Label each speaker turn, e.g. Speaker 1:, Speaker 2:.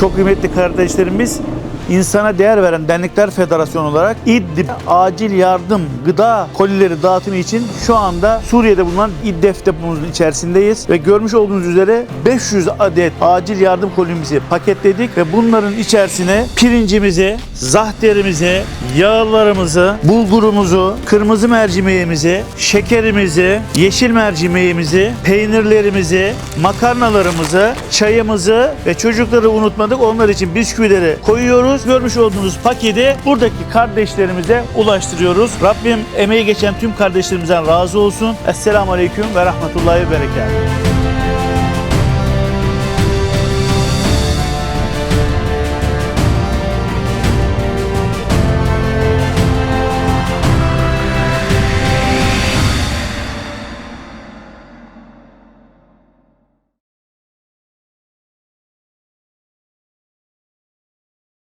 Speaker 1: Çok kıymetli kardeşlerimiz insana değer veren dernekler federasyonu olarak İdlib acil yardım gıda kolileri dağıtımı için şu anda Suriye'de bulunan İddef depomuzun içerisindeyiz. Ve görmüş olduğunuz üzere 500 adet acil yardım kolimizi paketledik ve bunların içerisine pirincimizi, zahterimizi, yağlarımızı, bulgurumuzu, kırmızı mercimeğimizi, şekerimizi, yeşil mercimeğimizi, peynirlerimizi, makarnalarımızı, çayımızı ve çocukları unutmadık. Onlar için bisküvileri koyuyoruz. Görmüş olduğunuz paketi buradaki kardeşlerimize ulaştırıyoruz. Rabbim emeği geçen tüm kardeşlerimizden razı olsun. Esselamu Aleyküm ve Rahmetullahi ve Berekatuhu.